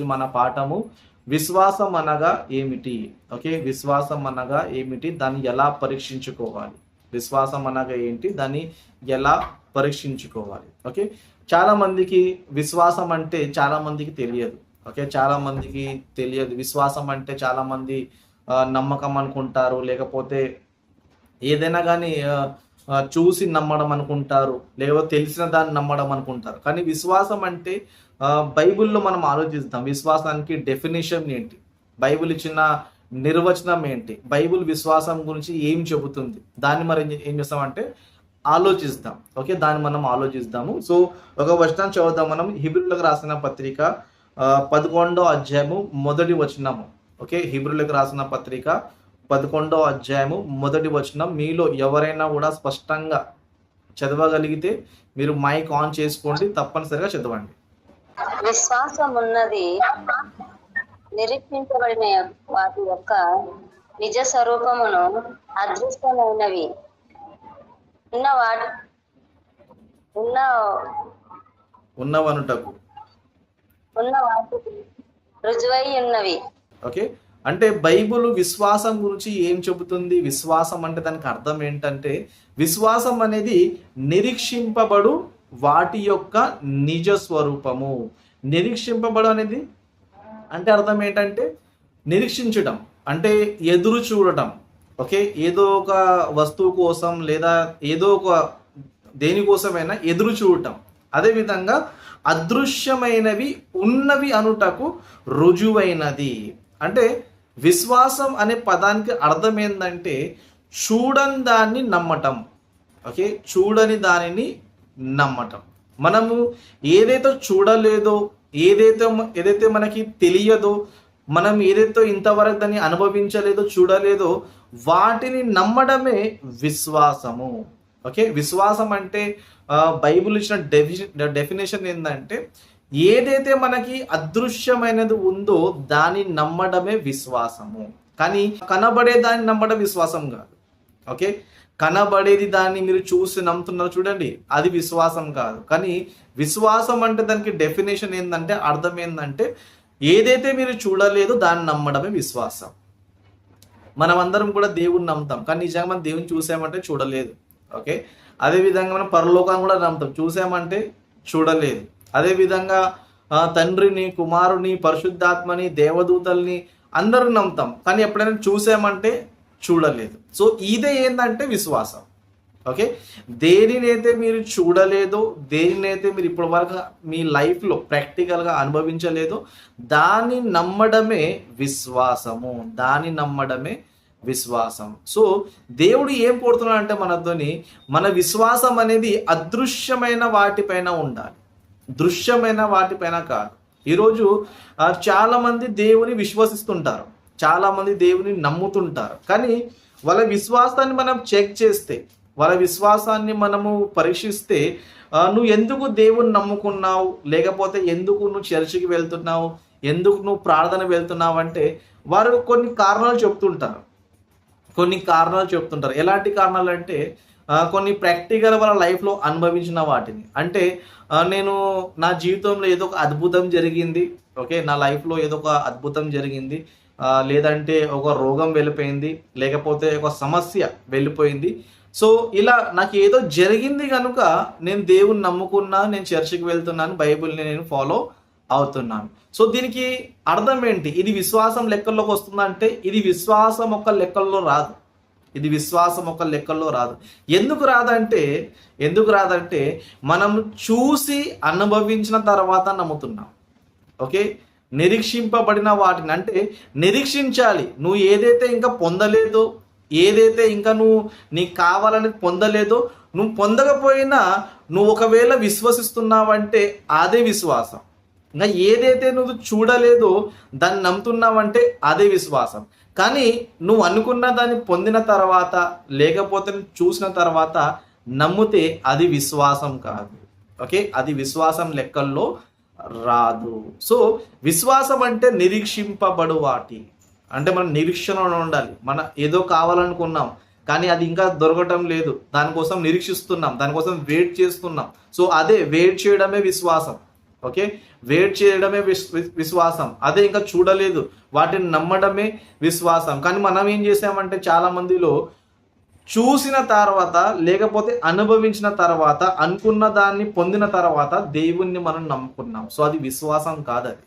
మన పాఠము విశ్వాసం అనగా ఏమిటి? ఓకే? విశ్వాసం అనగా ఏమిటి? దాన్ని ఎలా పరీక్షించుకోవాలి? విశ్వాసం అనగా ఏంటి? దాన్ని ఎలా పరీక్షించుకోవాలి? ఓకే? చాలా మందికి విశ్వాసం అంటే చాలా మందికి తెలియదు. ఓకే? చాలా మందికి తెలియదు. విశ్వాసం అంటే చాలా మంది నమ్మకం అనుకుంటారు. లేకపోతే ఏదైనా కానీ చూసి నమ్మడం అనుకుంటారు. లేకపోతే తెలిసిన దాన్ని నమ్మడం అనుకుంటారు. కానీ విశ్వాసం అంటే బైబిల్లో మనం ఆలోచిస్తాం విశ్వాసానికి డెఫినేషన్ ఏంటి? బైబిల్ ఇచ్చిన నిర్వచనం ఏంటి? బైబిల్ విశ్వాసం గురించి ఏం చెబుతుంది? దాన్ని మరి ఏం- ఏం చేస్తామంటే ఆలోచిస్తాం. ఓకే దాన్ని మనం ఆలోచిస్తాము. సో ఒక వచనం చదువుతాం మనం. హిబ్రిలకు రాసిన పత్రిక పదకొండో అధ్యాయము మొదటి వచనము. ఓకే హిబ్రిలకు రాసిన పత్రిక పదకొండో అధ్యాయము మొదటి వచనం. మీలో ఎవరైనా కూడా స్పష్టంగా చదవగలిగితే మీరు మైక్ ఆన్ చేసుకోండి తప్పనిసరిగా చదవండి. విశ్వాసం ఉన్నది నిరీక్షించబడిన వాటి యొక్క నిజ స్వరూపమును అదృష్టమైనవి. ఉన్న వాటి ఉన్న ఉన్నవనుటకు. ఉన్న వాటికి రుజువై ఉన్నవి. ఓకే? అంటే బైబుల్ విశ్వాసం గురించి ఏం చెబుతుంది? విశ్వాసం అంటే దానికి అర్థం ఏంటంటే విశ్వాసం అనేది నిరీక్షింపబడు వాటి యొక్క నిజ స్వరూపము. నిరీక్షింపబడు అనేది అంటే అర్థం ఏంటంటే నిరీక్షించడం అంటే ఎదురు చూడటం. ఓకే? ఏదో ఒక వస్తువు కోసం లేదా ఏదో ఒక దేనికోసమైనా ఎదురు చూడటం. అదేవిధంగా అదృశ్యమైనవి ఉన్నవి అనుటకు రుజువైనది. అంటే విశ్వాసం అనే పదానికి అర్థం ఏంటంటే చూడని దాన్ని నమ్మటం. ఓకే? చూడని దానిని నమ్మటం. మనము ఏదైతే చూడలేదో ఏదైతే ఏదైతే మనకి తెలియదో మనం ఏదైతే ఇంతవరకు దాన్ని అనుభవించలేదో చూడలేదో వాటిని నమ్మడమే విశ్వాసము. ఓకే? విశ్వాసం అంటే బైబుల్ బైబిల్ ఇచ్చిన డెఫి డెఫినేషన్ ఏంటంటే ఏదైతే మనకి అదృశ్యమైనది ఉందో దాన్ని నమ్మడమే విశ్వాసము. కానీ కనబడే దాన్ని నమ్మడం విశ్వాసం కాదు. ఓకే? కనబడేది దాన్ని మీరు చూసి నమ్ముతున్నారు చూడండి. అది విశ్వాసం కాదు. కానీ విశ్వాసం అంటే దానికి డెఫినేషన్ ఏంటంటే అర్థం ఏంటంటే ఏదైతే మీరు చూడలేదో దాన్ని నమ్మడమే విశ్వాసం. మనం అందరం కూడా దేవుణ్ణి నమ్ముతాం. కానీ నిజంగా మనం దేవుని చూసామంటే చూడలేదు. ఓకే? అదే విధంగా మనం పరలోకాన్ని కూడా నమ్ముతాం. చూసామంటే చూడలేదు. అదే విధంగా తండ్రిని కుమారుని పరిశుద్ధాత్మని దేవదూతల్ని అందరూ నమ్ముతాం. కానీ ఎప్పుడైనా చూసామంటే చూడలేదు. సో ఇదే ఏంటంటే విశ్వాసం. ఓకే దేనినైతే మీరు చూడలేదో దేనినైతే మీరు ఇప్పటి వరకు మీ లైఫ్లో ప్రాక్టికల్గా అనుభవించలేదో దాన్ని నమ్మడమే విశ్వాసము. దాన్ని నమ్మడమే విశ్వాసం. సో దేవుడు ఏం కోరుతున్నాడు అంటే మనతోని మన విశ్వాసం అనేది అదృశ్యమైన వాటిపైన ఉండాలి. దృశ్యమైన వాటిపైన కాదు. ఈరోజు చాలామంది దేవుని విశ్వసిస్తుంటారు. చాలా మంది దేవుని నమ్ముతుంటారు. కానీ వాళ్ళ విశ్వాసాన్ని మనం చెక్ చేస్తే వాళ్ళ విశ్వాసాన్ని మనము పరీక్షిస్తే నువ్వు ఎందుకు దేవుని నమ్ముకున్నావు? లేకపోతే ఎందుకు నువ్వు చర్చికి వెళ్తున్నావు? ఎందుకు నువ్వు ప్రార్థన వెళ్తున్నావు? అంటే వారు కొన్ని కారణాలు చెప్తుంటారు. కొన్ని కారణాలు చెప్తుంటారు. ఎలాంటి కారణాలు అంటే కొన్ని ప్రాక్టికల్ వాళ్ళ లైఫ్లో అనుభవించిన వాటిని. అంటే నేను నా జీవితంలో ఏదో ఒక అద్భుతం జరిగింది. ఓకే నా లైఫ్లో ఏదో ఒక అద్భుతం జరిగింది. లేదంటే ఒక రోగం వెళ్ళిపోయింది లేకపోతే ఒక సమస్య వెళ్ళిపోయింది. సో ఇలా నాకు ఏదో జరిగింది కనుక నేను దేవుని నమ్ముకున్నా నేను చర్చికి వెళ్తున్నాను బైబిల్ని నేను ఫాలో అవుతున్నాను. సో దీనికి అర్థం ఏంటి? ఇది విశ్వాసం లెక్కల్లోకి వస్తుందంటే ఇది విశ్వాసం ఒక లెక్కల్లో రాదు. ఇది విశ్వాసం ఒక లెక్కల్లో రాదు. ఎందుకు రాదంటే ఎందుకు రాదంటే మనం చూసి అనుభవించిన తర్వాత నమ్ముతున్నాం. ఓకే? నిరీక్షింపబడిన వాటిని అంటే నిరీక్షించాలి. నువ్వు ఏదైతే ఇంకా పొందలేదో ఏదైతే ఇంకా నువ్వు నీకు కావాలని పొందలేదో నువ్వు పొందకపోయినా నువ్వు ఒకవేళ విశ్వసిస్తున్నావంటే అదే విశ్వాసం. ఇంకా ఏదైతే నువ్వు చూడలేదో దాన్ని నమ్ముతున్నావంటే అదే విశ్వాసం. కానీ నువ్వు అనుకున్న దాన్ని పొందిన తర్వాత లేకపోతే చూసిన తర్వాత నమ్మితే అది విశ్వాసం కాదు. ఓకే? అది విశ్వాసం లెక్కల్లో రాదు. సో విశ్వాసం అంటే నిరీక్షింపబడు వాటి. అంటే మనం నిరీక్షణలో ఉండాలి. మన ఏదో కావాలనుకున్నాం కానీ అది ఇంకా దొరకటం లేదు. దానికోసం నిరీక్షిస్తున్నాం దానికోసం వెయిట్ చేస్తున్నాం. సో అదే వెయిట్ చేయడమే విశ్వాసం. ఓకే? వెయిట్ చేయడమే విశ్వాసం. అదే ఇంకా చూడలేదు. వాటిని నమ్మడమే విశ్వాసం. కానీ మనం ఏం చేసామంటే చాలా మందిలో చూసిన తర్వాత లేకపోతే అనుభవించిన తర్వాత అనుకున్న దాన్ని పొందిన తర్వాత దేవుణ్ణి మనం నమ్ముకున్నాం. సో అది విశ్వాసం కాదు అది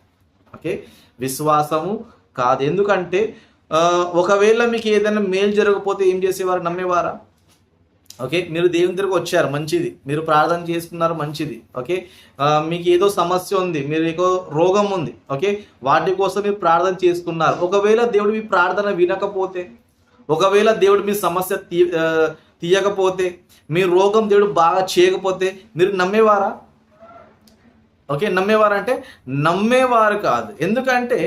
ఓకే? విశ్వాసము కాదు. ఎందుకంటే ఒకవేళ మీకు ఏదైనా మేలు జరగకపోతే ఏం చేసేవారు? నమ్మేవారా? ఓకే? మీరు దేవుని దగ్గరకు వచ్చారు. మంచిది. మీరు ప్రార్థన చేసుకున్నారు. మంచిది. ఓకే? మీకు ఏదో సమస్య ఉంది. మీరు ఏదో రోగం ఉంది. ఓకే? వాటి కోసం మీరు ప్రార్థన చేసుకున్నారు. ఒకవేళ దేవుడు మీ ప్రార్థన వినకపోతే ఒకవేళ దేవుడు మీ సమస్య తీ తీయకపోతే మీ రోగం దేవుడు బాగా చేయకపోతే మీరు నమ్మేవారా? ఓకే నమ్మేవారు అంటే నమ్మేవారు కాదు. ఎందుకంటే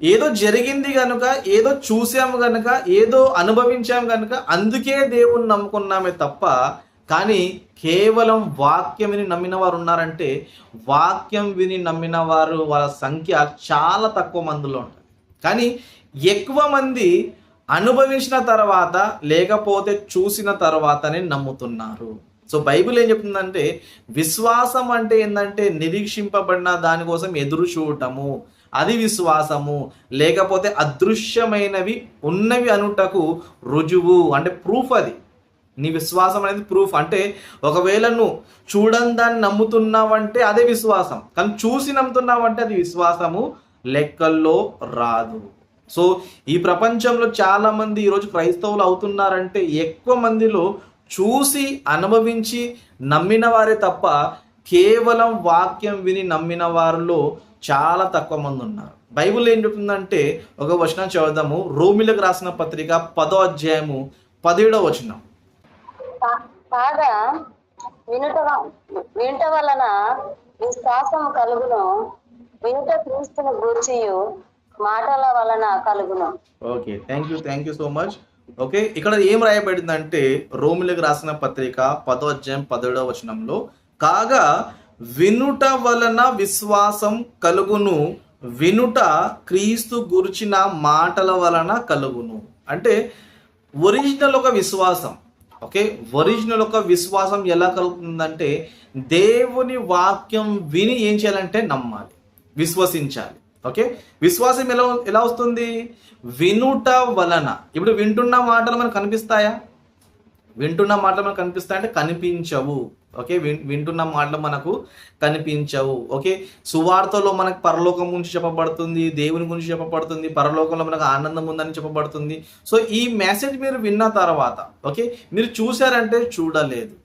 ఏదో జరిగింది కనుక ఏదో చూసాము కనుక ఏదో అనుభవించాము కనుక అందుకే దేవుణ్ణి నమ్ముకున్నామే తప్ప కానీ కేవలం వాక్యం విని నమ్మిన వారు ఉన్నారంటే వాక్యం విని నమ్మిన వారు వాళ్ళ సంఖ్య చాలా తక్కువ మందిలో ఉంటుంది. కానీ ఎక్కువ మంది అనుభవించిన తర్వాత లేకపోతే చూసిన తర్వాతనే నమ్ముతున్నారు. సో బైబిల్ ఏం చెప్తుందంటే విశ్వాసం అంటే ఏంటంటే నిరీక్షింపబడిన దానికోసం ఎదురు చూడటము. అది విశ్వాసము. లేకపోతే అదృశ్యమైనవి ఉన్నవి అనుటకు రుజువు. అంటే ప్రూఫ్ అది. నీ విశ్వాసం అనేది ప్రూఫ్ అంటే ఒకవేళ నువ్వు చూడని దాన్ని నమ్ముతున్నావంటే అదే విశ్వాసం. కానీ చూసి నమ్ముతున్నావంటే అది విశ్వాసము లెక్కల్లో రాదు. సో ఈ ప్రపంచంలో చాలా మంది ఈరోజు క్రైస్తవులు అవుతున్నారంటే ఎక్కువ మందిలో చూసి అనుభవించి నమ్మిన వారే తప్ప కేవలం వాక్యం విని నమ్మిన వారిలో చాలా తక్కువ మంది ఉన్నారు. బైబిల్ ఏం చెప్తుందంటే ఒక వచనం చదువుదాము. రోమిలకు రాసిన పత్రిక పదో అధ్యాయము పదిహేడో వచనం. కాగా వినుట వినుట వలన విశ్వాసం కలుగును. వినుట క్రీస్తును గూర్చియు. మాటల వలన కలుగును. Okay thank you thank you so much okay ఇక్కడ ఏం రాయబడిందంటే రోమిలకు రాసిన పత్రిక పదో అధ్యాయం పదిహేడవ వచనంలో కాగా వినుట వలన విశ్వాసం కలుగును వినుట క్రీస్తు గురిచిన మాటల వలన కలుగును. అంటే ఒరిజినల్ ఒక విశ్వాసం. ఓకే ఒరిజినల్ ఒక విశ్వాసం ఎలా కలుగుతుందంటే దేవుని వాక్యం విని ఏం చేయాలంటే నమ్మాలి విశ్వసించాలి. ఓకే? విశ్వాసం ఎలా ఎలా వస్తుంది? వినుట వలన. ఇప్పుడు వింటున్న మాటలు మనకు కనిపిస్తాయా? వింటున్న మాటలు మనకు కనిపిస్తాయంటే కనిపించవు. ఓకే? వింటున్న మాటలు మనకు కనిపించవు. ఓకే? సువార్తలో మనకు పరలోకం గురించి చెప్పబడుతుంది దేవుని గురించి చెప్పబడుతుంది పరలోకంలో మనకు ఆనందం ఉందని చెప్పబడుతుంది. సో ఈ మెసేజ్ మీరు విన్న తర్వాత ఓకే? మీరు చూశారంటే చూడలేదు.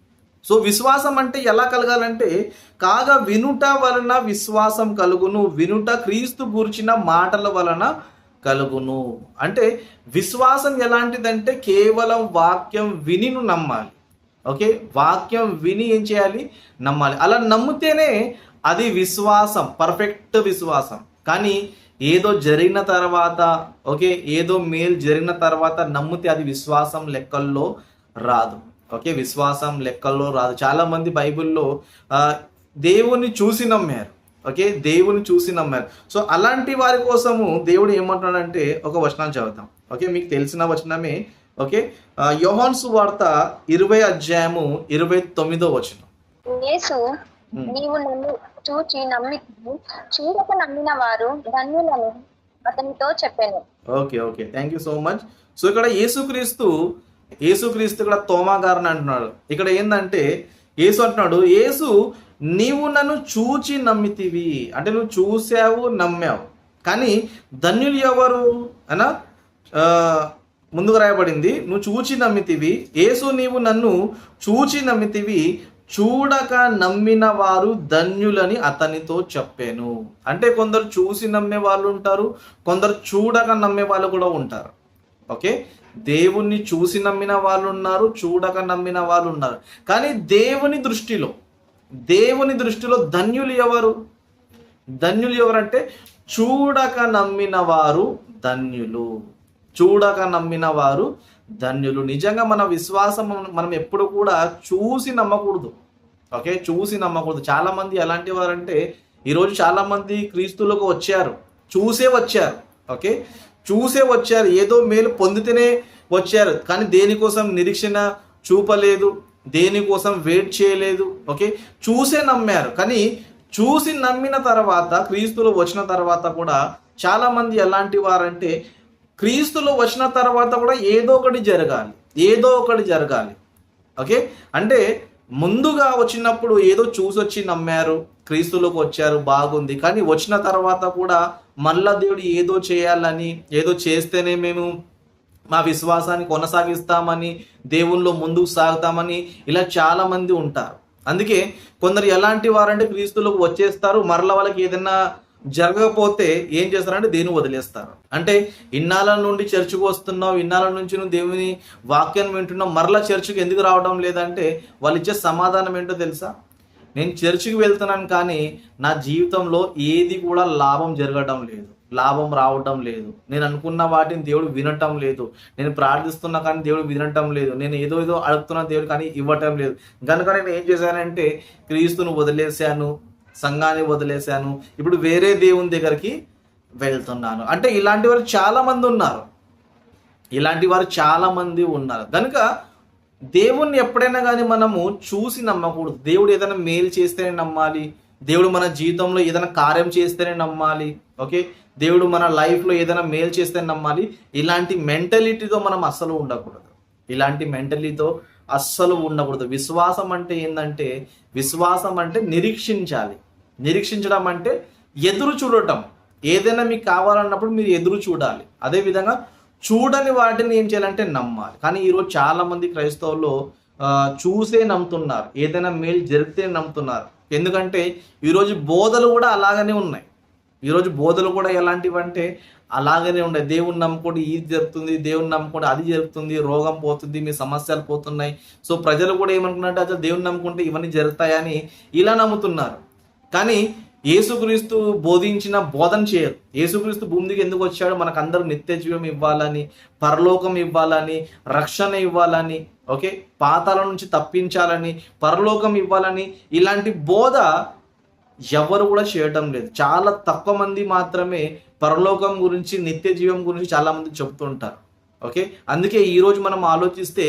సో విశ్వాసం అంటే ఎలా కలగాలంటే కాగా వినుట వలన విశ్వాసం కలుగును వినుట క్రీస్తు గూర్చిన మాటల వలన కలుగును. అంటే విశ్వాసం ఎలాంటిదంటే కేవలం వాక్యం వినిను నమ్మాలి. ఓకే? వాక్యం విని ఏం చేయాలి? నమ్మాలి. అలా నమ్మితేనే అది విశ్వాసం పర్ఫెక్ట్ విశ్వాసం. కానీ ఏదో జరిగిన తర్వాత ఓకే? ఏదో మేలు జరిగిన తర్వాత నమ్మితే అది విశ్వాసం లెక్కల్లో రాదు. ఓకే విశ్వాసం లెక్కల్లో రాదు. చాలా మంది బైబిల్లో దేవుణ్ణి చూసి నమ్మారు. ఓకే దేవుని చూసి నమ్మారు. సో అలాంటి వారి కోసము దేవుడు ఏమంటున్నాడంటే ఒక వచనం చదువుతాం. ఓకే మీకు తెలిసిన వచనమే. ఓకే ఆ, యోహాను సువార్త ఇరవై అధ్యాయము ఇరవై తొమ్మిదో వచనం. యేసు నీవు నన్ను చూచి నమ్మి చూడక నమ్మిన వారు ధన్యులను అతనితో చెప్పాను. Okay okay. Thank you so much. So ఇక్కడ యేసుక్రీస్తు యేసుక్రీస్తు ఇక్కడ తోమాగారని అంటున్నాడు. ఇక్కడ ఏంటంటే యేసు అంటున్నాడు యేసు నీవు నన్ను చూచి నమ్మితివి. అంటే నువ్వు చూసావు నమ్మావు. కానీ ధన్యులు ఎవరు? అనా? ముందుకు రాయబడింది నువ్వు చూచి నమ్మితివి. యేసు నీవు నన్ను చూచి నమ్మితివి. చూడక నమ్మిన వారు ధన్యులని అతనితో చెప్పాను. అంటే కొందరు చూసి నమ్మే వాళ్ళు ఉంటారు కొందరు చూడక నమ్మే వాళ్ళు కూడా ఉంటారు. ఓకే? దేవుణ్ణి చూసి నమ్మిన వాళ్ళు ఉన్నారు చూడక నమ్మిన వాళ్ళు ఉన్నారు కానీ దేవుని దృష్టిలో దేవుని దృష్టిలో ధన్యులు ఎవరు? ధన్యులు ఎవరంటే చూడక నమ్మిన వారు ధన్యులు. చూడక నమ్మిన వారు ధన్యులు. నిజంగా మన విశ్వాసం మనం ఎప్పుడు కూడా చూసి నమ్మకూడదు. ఓకే? చూసి నమ్మకూడదు. చాలామంది ఎలాంటి వారంటే ఈరోజు చాలామంది క్రీస్తులకు వచ్చారు. చూసే వచ్చారు. ఓకే? చూసే వచ్చారు ఏదో మేలు పొందితేనే వచ్చారు. కానీ దేనికోసం నిరీక్షణ చూపలేదు దేనికోసం వెయిట్ చేయలేదు ఓకే? చూసే నమ్మారు. కానీ చూసి నమ్మిన తర్వాత క్రీస్తులో వచ్చిన తర్వాత కూడా చాలామంది ఎలాంటి వారంటే క్రీస్తులో వచ్చిన తర్వాత కూడా ఏదో ఒకటి జరగాలి ఏదో ఒకటి జరగాలి ఓకే? అంటే ముందుగా వచ్చినప్పుడు ఏదో చూసి వచ్చి నమ్మారు క్రీస్తులోకి వచ్చారు బాగుంది. కానీ వచ్చిన తర్వాత కూడా మళ్ళా దేవుడు ఏదో చేయాలని ఏదో చేస్తేనే మేము మా విశ్వాసాన్ని కొనసాగిస్తామని దేవుల్లో ముందుకు సాగుతామని ఇలా చాలా మంది ఉంటారు. అందుకే కొందరు ఎలాంటి వారంటే క్రీస్తులకు వచ్చేస్తారు మరల వాళ్ళకి ఏదైనా జరగకపోతే ఏం చేస్తారంటే దేని వదిలేస్తారు. అంటే ఇన్నాళ్ళ నుండి చర్చికి వస్తున్నావు ఇన్నాళ్ళ నుంచి నువ్వు దేవుని వాక్యాన్ని వింటున్నావు మరలా చర్చికి ఎందుకు రావడం లేదంటే వాళ్ళు ఇచ్చే సమాధానం ఏంటో తెలుసా? నేను చర్చికి వెళ్తున్నాను కానీ నా జీవితంలో ఏది కూడా లాభం జరగడం లేదు. లాభం రావటం లేదు. నేను అనుకున్న వాటిని దేవుడు వినటం లేదు. నేను ప్రార్థిస్తున్నా కానీ దేవుడు వినటం లేదు. నేను ఏదో ఏదో అడుగుతున్నా దేవుడు కానీ ఇవ్వటం లేదు. కనుక నేను ఏం చేశానంటే క్రీస్తును వదిలేశాను సంఘాన్ని వదిలేశాను. ఇప్పుడు వేరే దేవుని దగ్గరికి వెళ్తున్నాను. అంటే ఇలాంటి వారు చాలామంది ఉన్నారు. ఇలాంటి వారు చాలామంది ఉన్నారు. కనుక దేవుణ్ణి ఎప్పుడైనా కానీ మనము చూసి నమ్మకూడదు. దేవుడు ఏదైనా మేలు చేస్తేనే నమ్మాలి. దేవుడు మన జీవితంలో ఏదైనా కార్యం చేస్తేనే నమ్మాలి. ఓకే? దేవుడు మన లైఫ్లో ఏదైనా మేలు చేస్తేనే నమ్మాలి. ఇలాంటి మెంటలిటీతో మనం అస్సలు ఉండకూడదు. ఇలాంటి మెంటలిటీతో అస్సలు ఉండకూడదు. విశ్వాసం అంటే ఏంటంటే విశ్వాసం అంటే నిరీక్షించాలి. నిరీక్షించడం అంటే ఎదురు చూడటం. ఏదైనా మీకు కావాలన్నప్పుడు మీరు ఎదురు చూడాలి. అదే విధంగా చూడని వాటిని ఏం చేయాలంటే నమ్మాలి. కానీ ఈరోజు చాలామంది క్రైస్తవులు చూసే నమ్ముతున్నారు. ఏదైనా మేలు జరిగితే నమ్ముతున్నారు. ఎందుకంటే ఈరోజు బోధలు కూడా అలాగనే ఉన్నాయి. ఈరోజు బోధలు కూడా ఎలాంటివి అంటే అలాగనే ఉన్నాయి. దేవుని నమ్ముకోండి ఇది జరుగుతుంది దేవుని నమ్ముకోండి అది జరుగుతుంది రోగం పోతుంది మీ సమస్యలు పోతున్నాయి. సో ప్రజలు కూడా ఏమనుకున్నారంటే అసలు దేవుని నమ్ముకుంటే ఇవన్నీ జరుగుతాయని ఇలా నమ్ముతున్నారు. కానీ యేసుక్రీస్తు బోధించిన బోధన చేయరు. యేసుక్రీస్తు భూమికి ఎందుకు వచ్చాడు మనకు అందరూ నిత్య జీవం ఇవ్వాలని పరలోకం ఇవ్వాలని రక్షణ ఇవ్వాలని ఓకే? పాతాల నుంచి తప్పించాలని పరలోకం ఇవ్వాలని ఇలాంటి బోధ ఎవరు కూడా చేయటం లేదు. చాలా తక్కువ మంది మాత్రమే పరలోకం గురించి నిత్య జీవం గురించి చాలామంది చెబుతుంటారు చెప్తుంటారు ఓకే? అందుకే ఈరోజు మనం ఆలోచిస్తే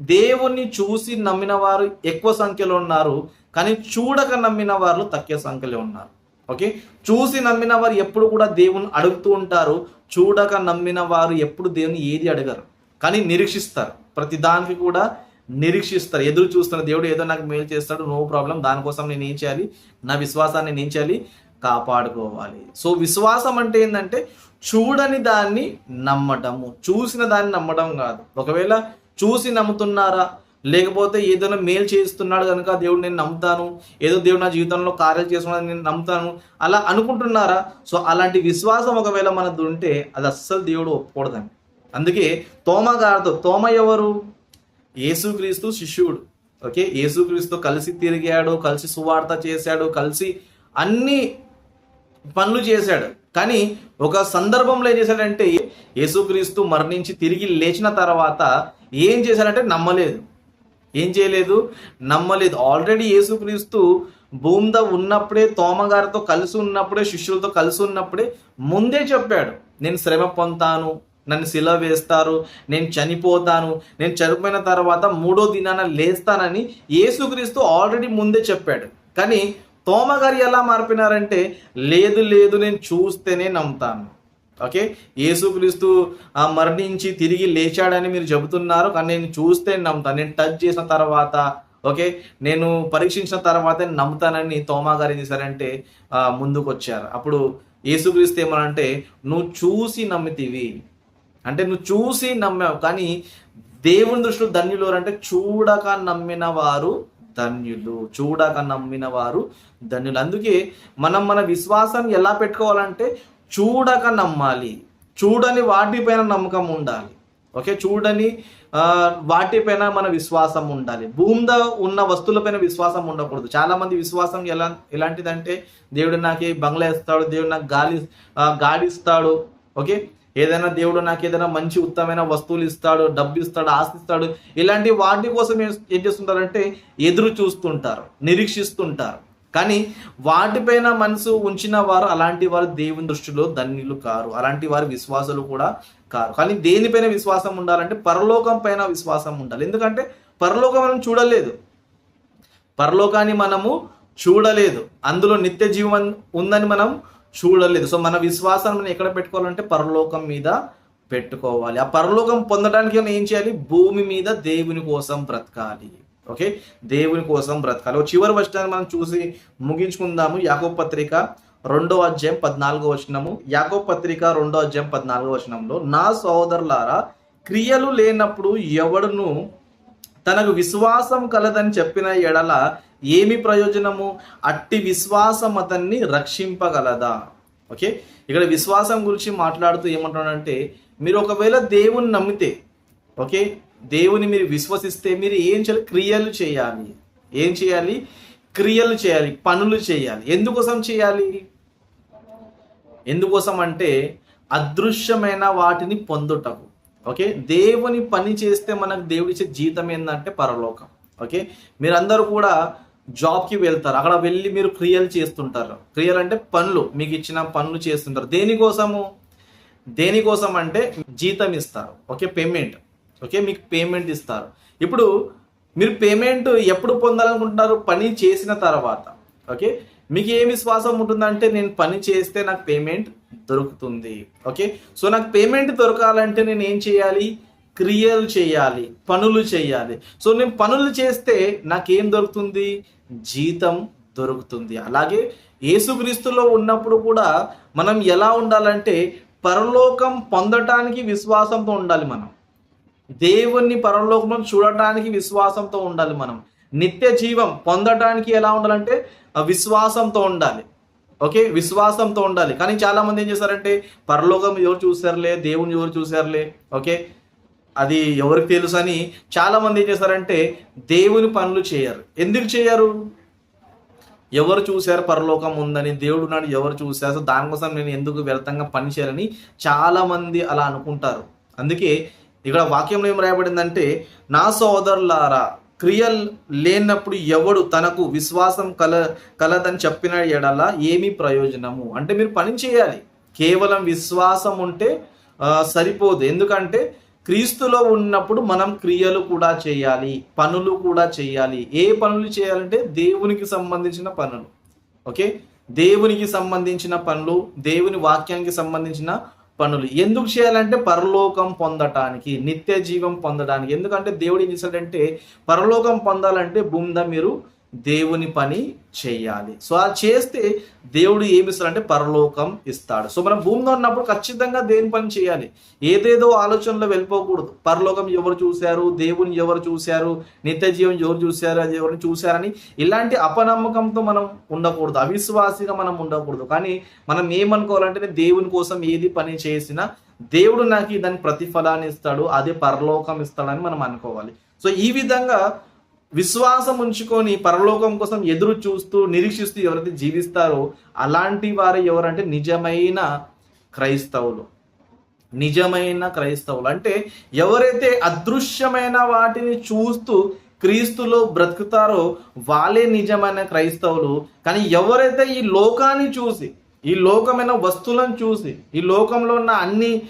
దేవుణ్ణి చూసి నమ్మిన వారు ఎక్కువ సంఖ్యలో ఉన్నారు. కానీ చూడక నమ్మిన వారు తక్కువ సంఖ్యలో ఉన్నారు. ఓకే? చూసి నమ్మిన వారు ఎప్పుడు కూడా దేవుని అడుగుతూ ఉంటారు. చూడక నమ్మిన వారు ఎప్పుడు దేవుని ఏది అడగరు. కానీ నిరీక్షిస్తారు. ప్రతి దానికి కూడా నిరీక్షిస్తారు. ఎదురు చూస్తున్న దేవుడు ఏదో నాకు మేలు చేస్తాడు నో ప్రాబ్లం దానికోసం నేను ఏం చేయాలి? నా విశ్వాసాన్ని నేను చేయాలి? కాపాడుకోవాలి. సో విశ్వాసం అంటే ఏంటంటే చూడని దాన్ని నమ్మటము. చూసిన దాన్ని నమ్మడం కాదు. ఒకవేళ చూసి నమ్ముతున్నారా? లేకపోతే ఏదైనా మేలు చేస్తున్నాడు కనుక దేవుడు నేను నమ్ముతాను ఏదో దేవుడు నా జీవితంలో కార్యాలు చేస్తున్నాడు నేను నమ్ముతాను అలా అనుకుంటున్నారా? సో అలాంటి విశ్వాసం ఒకవేళ మనది ఉంటే అది అస్సలు దేవుడు ఒప్పుకూడదండి. అందుకే తోమ గారితో తోమ ఎవరు? యేసుక్రీస్తు శిష్యుడు. ఓకే? యేసుక్రీస్తు కలిసి తిరిగాడు కలిసి సువార్త చేశాడు కలిసి అన్ని పనులు చేశాడు. కానీ ఒక సందర్భంలో ఏం చేశాడంటే యేసుక్రీస్తు మరణించి తిరిగి లేచిన తర్వాత ఏం చేశాడంటే నమ్మలేదు. ఏం చేయలేదు? నమ్మలేదు. ఆల్రెడీ యేసుక్రీస్తు భూమిద ఉన్నప్పుడే తోమగారితో కలిసి ఉన్నప్పుడే శిష్యులతో కలిసి ఉన్నప్పుడే ముందే చెప్పాడు నేను శ్రమ పొందుతాను నన్ను శిల వేస్తారు నేను చనిపోతాను నేను చనిపోయిన తర్వాత మూడో దినాన లేస్తానని యేసుక్రీస్తు ఆల్రెడీ ముందే చెప్పాడు. కానీ తోమగారు ఎలా మార్పినారంటే లేదు లేదు నేను చూస్తేనే నమ్ముతాను. ఓకే? యేసుక్రీస్తు ఆ మరణించి తిరిగి లేచాడని మీరు చెబుతున్నారు. కానీ నేను చూస్తే నమ్ముతాను నేను టచ్ చేసిన తర్వాత ఓకే? నేను పరీక్షించిన తర్వాతే నమ్ముతానని తోమా గారు ఏం చేశారంటే ముందుకు వచ్చారు అప్పుడు యేసుక్రీస్తు ఏమనంటే నువ్వు చూసి నమ్మితివి. అంటే నువ్వు చూసి నమ్మావు. కానీ దేవుని దృష్టిలో ధన్యులు అంటే చూడక నమ్మిన వారు ధన్యులు. చూడక నమ్మిన వారు ధన్యులు. అందుకే మనం మన విశ్వాసాన్ని ఎలా పెట్టుకోవాలంటే చూడక నమ్మాలి. చూడని వాటిపైన నమ్మకం ఉండాలి. ఓకే? చూడని వాటిపైన మన విశ్వాసం ఉండాలి. భూమిద ఉన్న వస్తువులపైన విశ్వాసం ఉండకూడదు. చాలా మంది విశ్వాసం ఎలా ఎలాంటిదంటే దేవుడు నాకు బంగ్లా ఇస్తాడు దేవుడు నాకు గాలి గాడిస్తాడు ఓకే? ఏదైనా దేవుడు నాకు ఏదైనా మంచి ఉత్తమమైన వస్తువులు ఇస్తాడు డబ్బు ఇస్తాడు ఆస్తిస్తాడు ఇలాంటి వాటి కోసం ఏం చేస్తుంటారంటే ఎదురు చూస్తుంటారు నిరీక్షిస్తుంటారు. కానీ వాటిపైన మనసు ఉంచిన వారు అలాంటి వారు దేవుని దృష్టిలో ధన్యులు కారు. అలాంటి వారి విశ్వాసులు కూడా కారు. కానీ దేనిపైన విశ్వాసం ఉండాలంటే పరలోకం పైన విశ్వాసం ఉండాలి. ఎందుకంటే పరలోకం మనం చూడలేదు. పరలోకాన్ని మనము చూడలేదు. అందులో నిత్య జీవం ఉందని మనం చూడలేదు. సో మన విశ్వాసాన్ని మనం ఎక్కడ పెట్టుకోవాలంటే పరలోకం మీద పెట్టుకోవాలి. ఆ పరలోకం పొందడానికి మనం ఏం చేయాలి? భూమి మీద దేవుని కోసం బ్రతకాలి. ఓకే? దేవుని కోసం బ్రతకాలి. చివరి వచనాన్ని మనం చూసి ముగించుకుందాము. యాకో పత్రిక రెండో అధ్యాయం పద్నాలుగో వచనము. యాకో పత్రిక రెండో అధ్యాయం పద్నాలుగో వచనంలో నా సోదరులారా క్రియలు లేనప్పుడు ఎవడును తనకు విశ్వాసం కలదని చెప్పిన ఎడల ఏమి ప్రయోజనము? అట్టి విశ్వాసం అతన్ని రక్షింపగలదా? ఓకే? ఇక్కడ విశ్వాసం గురించి మాట్లాడుతూ ఏమంటున్నాడంటే మీరు ఒకవేళ దేవుని నమ్మితే ఓకే? దేవుని మీరు విశ్వసిస్తే మీరు ఏం చేయాలి? క్రియలు చేయాలి. ఏం చేయాలి? క్రియలు చేయాలి. పనులు చేయాలి. ఎందుకోసం చేయాలి? ఎందుకోసం అంటే అదృశ్యమైన వాటిని పొందుటకు. ఓకే? దేవుని పని చేస్తే మనకు దేవుడిచ్చే జీతం ఏంటంటే పరలోకం. ఓకే? మీరందరూ కూడా జాబ్కి వెళ్తారు. అక్కడ వెళ్ళి మీరు క్రియలు చేస్తుంటారు. క్రియలు అంటే పనులు. మీకు ఇచ్చిన పనులు చేస్తుంటారు. దేనికోసము? దేనికోసం అంటే జీతం ఇస్తారు. ఓకే? పేమెంట్. ఓకే మీకు పేమెంట్ ఇస్తారు. ఇప్పుడు మీరు పేమెంట్ ఎప్పుడు పొందాలనుకుంటున్నారు? పని చేసిన తర్వాత. ఓకే మీకు ఏమి విశ్వాసం ఉంటుందంటే నేను పని చేస్తే నాకు పేమెంట్ దొరుకుతుంది. ఓకే సో నాకు పేమెంట్ దొరకాలంటే నేను ఏం చేయాలి? క్రియలు చేయాలి పనులు చేయాలి. సో నేను పనులు చేస్తే నాకేం దొరుకుతుంది? జీతం దొరుకుతుంది. అలాగే యేసుక్రీస్తులో ఉన్నప్పుడు కూడా మనం ఎలా ఉండాలంటే పరలోకం పొందటానికి విశ్వాసంతో ఉండాలి మనం. దేవుణ్ణి పరలోకంలో చూడటానికి విశ్వాసంతో ఉండాలి మనం. నిత్య జీవం పొందటానికి ఎలా ఉండాలంటే విశ్వాసంతో ఉండాలి. ఓకే? విశ్వాసంతో ఉండాలి. కానీ చాలా మంది ఏం చేశారంటే పరలోకం ఎవరు చూసారులే దేవుని ఎవరు చూసారులే ఓకే? అది ఎవరికి తెలుసు అని చాలా మంది ఏం చేశారంటే దేవుని పనులు చేయరు. ఎందుకు చేయరు? ఎవరు చూశారు పరలోకం ఉందని దేవుడు నాడు ఎవరు చూశారు? దానికోసం నేను ఎందుకు వ్యర్థంగా పని చేయాలని చాలా మంది అలా అనుకుంటారు. అందుకే ఇక్కడ వాక్యంలో ఏం రాయబడిందంటే నా సోదరులారా క్రియలు లేనప్పుడు ఎవడు తనకు విశ్వాసం కల కలదని చెప్పిన ఎడల ఏమి ప్రయోజనము. అంటే మీరు పని చేయాలి. కేవలం విశ్వాసం ఉంటే సరిపోదు. ఎందుకంటే క్రీస్తులో ఉన్నప్పుడు మనం క్రియలు కూడా చేయాలి పనులు కూడా చేయాలి. ఏ పనులు చేయాలంటే దేవునికి సంబంధించిన పనులు. ఓకే? దేవునికి సంబంధించిన పనులు దేవుని వాక్యానికి సంబంధించిన పనులు. ఎందుకు చేయాలంటే పరలోకం పొందటానికి నిత్య జీవం పొందడానికి ఎందుకంటే దేవుడు ఏం చేశాడంటే పరలోకం పొందాలంటే భూమి మీద మీరు దేవుని పని చేయాలి. సో అది చేస్తే దేవుడు ఏమి ఇస్తాడంటే పరలోకం ఇస్తాడు. సో మనం భూమిలో ఉన్నప్పుడు ఖచ్చితంగా దేని పని చేయాలి. ఏదేదో ఆలోచనలో వెళ్ళిపోకూడదు. పరలోకం ఎవరు చూశారు? దేవుని ఎవరు చూశారు? నిత్య జీవం ఎవరు చూశారు? అది ఎవరిని చూశారని ఇలాంటి అపనమ్మకంతో మనం ఉండకూడదు. అవిశ్వాసిగా మనం ఉండకూడదు. కానీ మనం ఏమనుకోవాలంటే దేవుని కోసం ఏది పని చేసినా దేవుడు నాకు దాని ప్రతిఫలాన్ని ఇస్తాడు. అదే పరలోకం ఇస్తాడని మనం అనుకోవాలి. సో ఈ విధంగా విశ్వాసం ఉంచుకొని పరలోకం కోసం ఎదురు చూస్తూ నిరీక్షిస్తూ ఎవరైతే జీవిస్తారో అలాంటి వారు ఎవరంటే నిజమైన క్రైస్తవులు. నిజమైన క్రైస్తవులు. అంటే ఎవరైతే అదృశ్యమైన వాటిని చూస్తూ క్రీస్తులో బ్రతుకుతారో వాళ్ళే నిజమైన క్రైస్తవులు. కానీ ఎవరైతే ఈ లోకాన్ని చూసి ఈ లోకమైన వస్తువులను చూసి ఈ లోకంలో ఉన్న అన్ని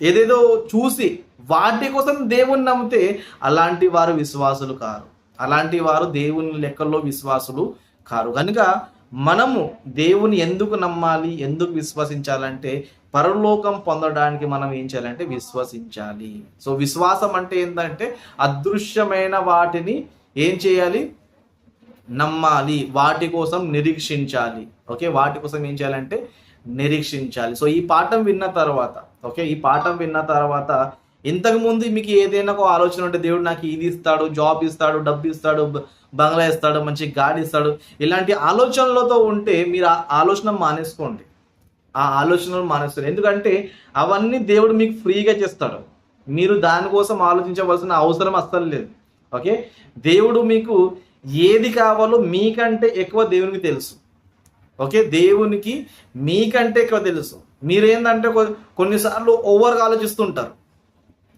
ఏదేదో చూసి వాటి కోసం దేవుణ్ణి నమ్మితే అలాంటి వారు విశ్వాసులు కారు. అలాంటి వారు దేవుని లెక్కల్లో విశ్వాసులు కారు. కనుక మనము దేవుని ఎందుకు నమ్మాలి ఎందుకు విశ్వసించాలంటే పరలోకం పొందడానికి మనం ఏం చేయాలంటే విశ్వసించాలి. సో విశ్వాసం అంటే ఏంటంటే అదృశ్యమైన వాటిని ఏం చేయాలి? నమ్మాలి. వాటి కోసం నిరీక్షించాలి. ఓకే? వాటి కోసం ఏం చేయాలంటే నిరీక్షించాలి. సో ఈ పాఠం విన్న తర్వాత ఓకే? ఈ పాఠం విన్న తర్వాత ఇంతకుముందు మీకు ఏదైనా ఒక ఆలోచన ఉంటే దేవుడు నాకు ఇది ఇస్తాడు జాబ్ ఇస్తాడు డబ్బు ఇస్తాడు బంగ్లా ఇస్తాడు మంచి గాడి ఇస్తాడు. ఇలాంటి ఆలోచనలతో ఉంటే మీరు ఆ ఆలోచన మానేసుకోండి. ఆ ఆలోచనలు మానేస్తారు ఎందుకంటే అవన్నీ దేవుడు మీకు ఫ్రీగా చేస్తాడు. మీరు దానికోసం ఆలోచించవలసిన అవసరం అస్సలు లేదు. ఓకే? దేవుడు మీకు ఏది కావాలో మీకంటే ఎక్కువ దేవునికి తెలుసు. ఓకే? దేవునికి మీకంటే ఎక్కువ తెలుసు. మీరేందంటే కొన్నిసార్లు ఓవర్గా ఆలోచిస్తుంటారు.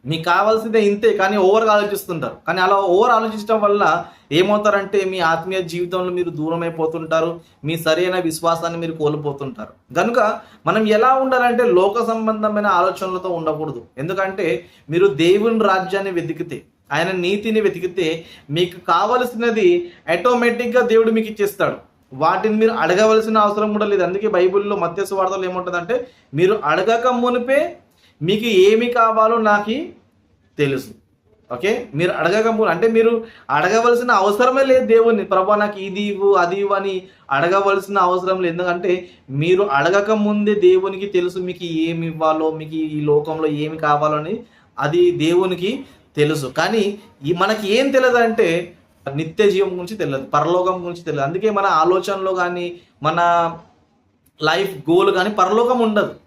మీకు కావాల్సిందే ఇంతే కానీ ఓవర్గా ఆలోచిస్తుంటారు. కానీ అలా ఓవర్ ఆలోచించడం వల్ల ఏమవుతారంటే మీ ఆత్మీయ జీవితంలో మీరు దూరం అయిపోతుంటారు మీ సరైన విశ్వాసాన్ని మీరు కోల్పోతుంటారు. కనుక మనం ఎలా ఉండాలంటే లోక సంబంధమైన ఆలోచనలతో ఉండకూడదు. ఎందుకంటే మీరు దేవుని రాజ్యాన్ని వెతికితే ఆయన నీతిని వెతికితే మీకు కావలసినది ఆటోమేటిక్గా దేవుడు మీకు ఇచ్చేస్తాడు. వాటిని మీరు అడగవలసిన అవసరం కూడా లేదు. అందుకే బైబిల్లో మత్స్య వార్తలు ఏముంటుందంటే మీరు అడగక మునిపే మీకు ఏమి కావాలో నాకు తెలుసు. ఓకే? మీరు అడగక అంటే మీరు అడగవలసిన అవసరమే లేదు దేవుణ్ణి. ప్రభా నాకు ఇది ఇవ్వు అది ఇవ్వు అని అడగవలసిన అవసరం లేదు. ఎందుకంటే మీరు అడగక ముందే దేవునికి తెలుసు మీకు ఏమి ఇవ్వాలో మీకు ఈ లోకంలో ఏమి కావాలో అని అది దేవునికి తెలుసు. కానీ ఈ మనకి ఏం తెలియదు అంటే నిత్య జీవం గురించి తెలియదు పరలోకం గురించి తెలియదు. అందుకే మన ఆలోచనలో కానీ మన లైఫ్ గోల్ కానీ పరలోకం ఉండదు.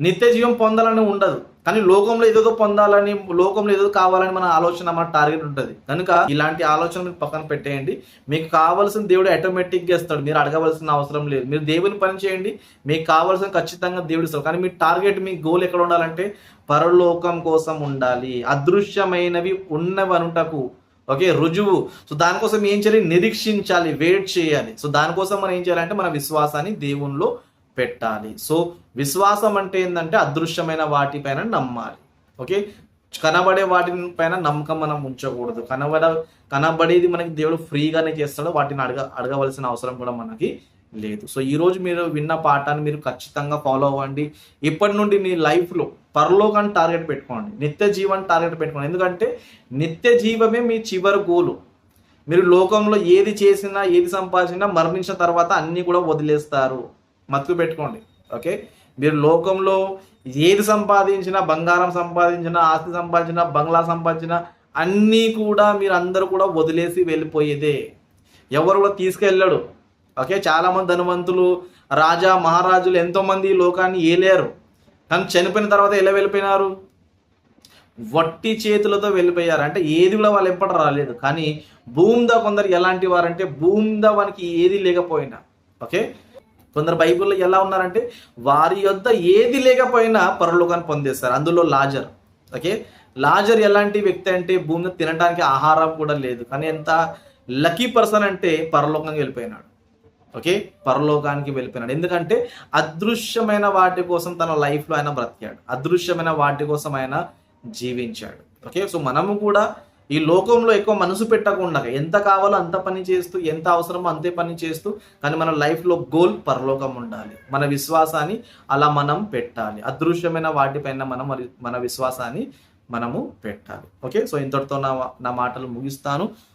నిత్య జీవం పొందాలని ఉండదు. కానీ లోకంలో ఏదేదో పొందాలని లోకంలో ఏదో కావాలని మన ఆలోచన మన టార్గెట్ ఉంటుంది. కనుక ఇలాంటి ఆలోచన మీరు పక్కన పెట్టేయండి. మీకు కావాల్సిన దేవుడు ఆటోమేటిక్గా ఇస్తాడు. మీరు అడగవలసిన అవసరం లేదు. మీరు దేవుని పని చేయండి. మీకు కావాల్సిన ఖచ్చితంగా దేవుడు ఇస్తాడు. కానీ మీ టార్గెట్ మీ గోల్ ఎక్కడ ఉండాలంటే పరలోకం కోసం ఉండాలి. అదృశ్యమైనవి ఉన్నవనుటకు. ఓకే? రుజువు. సో దానికోసం ఏం చేయాలి? నిరీక్షించాలి. వెయిట్ చేయాలి. సో దానికోసం మనం ఏం చేయాలంటే మన విశ్వాసాన్ని దేవునిలో పెట్టాలి. సో విశ్వాసం అంటే ఏంటంటే అదృశ్యమైన వాటిపైన నమ్మాలి. ఓకే? కనబడే వాటి పైన నమ్మకం మనం ఉంచకూడదు. కనబడ కనబడేది మనకి దేవుడు ఫ్రీగానే చేస్తాడు వాటిని అడగ అడగవలసిన అవసరం కూడా మనకి లేదు. సో ఈ రోజు మీరు విన్న పాఠాన్ని మీరు ఖచ్చితంగా ఫాలో అవ్వండి. ఇప్పటి నుండి మీ లైఫ్లో పరలోకాన్ని టార్గెట్ పెట్టుకోండి. నిత్య జీవాన్ని టార్గెట్ పెట్టుకోండి. ఎందుకంటే నిత్య జీవమే మీ చివరి గోలు. మీరు లోకంలో ఏది చేసినా ఏది సంపాదించినా మరణించిన తర్వాత అన్నీ కూడా వదిలేస్తారు. మతుకు పెట్టుకోండి ఓకే మీరు లోకంలో ఏది సంపాదించినా బంగారం సంపాదించినా ఆస్తి సంపాదించినా బంగ్లా సంపాదించినా అన్నీ కూడా మీరు అందరూ కూడా వదిలేసి వెళ్ళిపోయేదే. ఎవరు కూడా తీసుకెళ్ళాడు ఓకే చాలామంది ధనవంతులు రాజా మహారాజులు ఎంతోమంది ఈ లోకాన్ని ఏలేరు. కానీ చనిపోయిన తర్వాత ఎలా వెళ్ళిపోయినారు? వట్టి చేతులతో వెళ్ళిపోయారు. అంటే ఏది కూడా వాళ్ళు ఎప్పటి రాలేదు. కానీ భూమిద కొందరు ఎలాంటి వారంటే భూమిద వానికి ఏది లేకపోయినా ఓకే కొందరు బైబిల్లో ఎలా ఉన్నారంటే వారి యొద్ద ఏది లేకపోయినా పరలోకాన్ని పొందేస్తారు. అందులో లాజర్. ఓకే? లాజర్ ఎలాంటి వ్యక్తి అంటే భూమి తినడానికి ఆహారం కూడా లేదు. కానీ ఎంత లక్కీ పర్సన్ అంటే పరలోకంగా వెళ్ళిపోయినాడు. ఓకే? పరలోకానికి వెళ్ళిపోయినాడు. ఎందుకంటే అదృశ్యమైన వాటి కోసం తన లైఫ్లో ఆయన బ్రతికాడు. అదృశ్యమైన వాటి కోసం ఆయన జీవించాడు. ఓకే? సో మనము కూడా ఈ లోకంలో ఎక్కువ మనసు పెట్టకుండా ఎంత కావాలో అంత పని చేస్తూ ఎంత అవసరమో అంతే పని చేస్తూ కానీ మన లైఫ్లో గోల్ పరలోకం ఉండాలి. మన విశ్వాసాన్ని అలా మనం పెట్టాలి. అదృశ్యమైన వాటిపైన మనం మన విశ్వాసాన్ని మనము పెట్టాలి. ఓకే? సో ఇంతటితో నా నా మాటలు ముగిస్తాను.